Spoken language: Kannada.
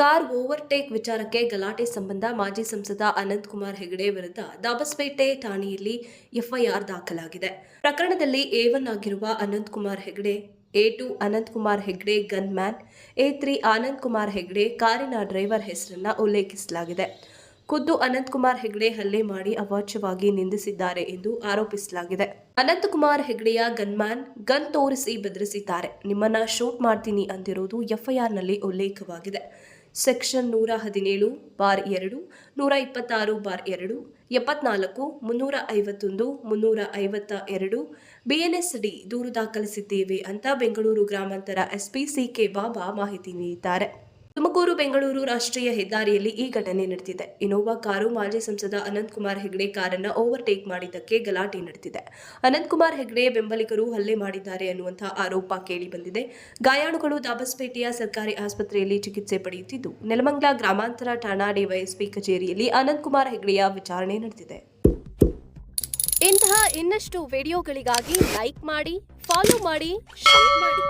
ಕಾರ್ ಓವರ್ಟೇಕ್ ವಿಚಾರಕ್ಕೆ ಗಲಾಟೆ ಸಂಬಂಧ ಮಾಜಿ ಸಂಸದ ಅನಂತ್ ಕುಮಾರ್ ಹೆಗಡೆ ವಿರುದ್ಧ ದಾಬಸ್ಪೇಟೆ ಠಾಣೆಯಲ್ಲಿ ಎಫ್ಐಆರ್ ದಾಖಲಾಗಿದೆ. ಪ್ರಕರಣದಲ್ಲಿ ಎ ಒನ್ ಆಗಿರುವ Ananth Kumar Hegde, A two Ananth Kumar Hegde gunman A three Anand Kumar Hegde ಕಾರಿನ ಡ್ರೈವರ್ ಹೆಸರನ್ನ ಉಲ್ಲೇಖಿಸಲಾಗಿದೆ. ಖುದ್ದು ಅನಂತ್ ಕುಮಾರ್ ಹೆಗ್ಡೆ ಹಲ್ಲೆ ಮಾಡಿ ಅವಾಚ್ಯವಾಗಿ ನಿಂದಿಸಿದ್ದಾರೆ ಎಂದು ಆರೋಪಿಸಲಾಗಿದೆ. ಅನಂತ್ ಕುಮಾರ್ ಹೆಗ್ಡೆಯ ಗನ್ಮ್ಯಾನ್ ಗನ್ ತೋರಿಸಿ ಬೆದರಿಸಿದ್ದಾರೆ. ನಿಮ್ಮನ್ನ ಶೂಟ್ ಮಾಡ್ತೀನಿ ಅಂದಿರುವುದು ಎಫ್ಐಆರ್ನಲ್ಲಿ ಉಲ್ಲೇಖವಾಗಿದೆ. ಸೆಕ್ಷನ್ ನೂರ ಹದಿನೇಳು ಬಾರ್ ಎರಡು, ನೂರ ಇಪ್ಪತ್ತಾರು ಬಾರ್ ಎರಡು, ಎಪ್ಪತ್ನಾಲ್ಕು, ಮುನ್ನೂರ ಐವತ್ತೊಂದು, ಮುನ್ನೂರ ಐವತ್ತ ಎರಡು ಬಿಎನ್ಎಸ್ ಡಿ ದೂರು ದಾಖಲಿಸಿದ್ದೇವೆ ಅಂತ ಬೆಂಗಳೂರು ಗ್ರಾಮಾಂತರ ಎಸ್ಪಿ ಸಿಕೆ ಬಾಬಾ ಮಾಹಿತಿ ನೀಡಿದ್ದಾರೆ. ತುಮಕೂರು ಬೆಂಗಳೂರು ರಾಷ್ಟ್ರೀಯ ಹೆದ್ದಾರಿಯಲ್ಲಿ ಈ ಘಟನೆ ನಡೆದಿದೆ. ಇನೋವಾ ಕಾರು ಮಾಜಿ ಸಂಸದ ಅನಂತ್ ಕುಮಾರ್ ಹೆಗ್ಡೆ ಕಾರನ್ನ ಓವರ್ಟೇಕ್ ಮಾಡಿದ್ದಕ್ಕೆ ಗಲಾಟೆ ನಡೆದಿದೆ. ಅನಂತ್ ಕುಮಾರ್ ಹೆಗ್ಡೆ ಬೆಂಬಲಿಗರು ಹಲ್ಲೆ ಮಾಡಿದ್ದಾರೆ ಅನ್ನುವಂತಹ ಆರೋಪ ಕೇಳಿ ಬಂದಿದೆ. ಗಾಯಾಳುಗಳು ದಾಬಸ್ಪೇಟೆಯ ಸರ್ಕಾರಿ ಆಸ್ಪತ್ರೆಯಲ್ಲಿ ಚಿಕಿತ್ಸೆ ಪಡೆಯುತ್ತಿದ್ದು, ನೆಲಮಂಗ್ಲ ಗ್ರಾಮಾಂತರ ಠಾಣಾ ಡಿವೈಎಸ್ಪಿ ಕಚೇರಿಯಲ್ಲಿ ಅನಂತ್ ಕುಮಾರ್ ಹೆಗ್ಡೆಯ ವಿಚಾರಣೆ ನಡೆದಿದೆ. ಇಂತಹ ಇನ್ನಷ್ಟು ವಿಡಿಯೋಗಳಿಗಾಗಿ ಲೈಕ್ ಮಾಡಿ, ಫಾಲೋ ಮಾಡಿ, ಶೇರ್ ಮಾಡಿ.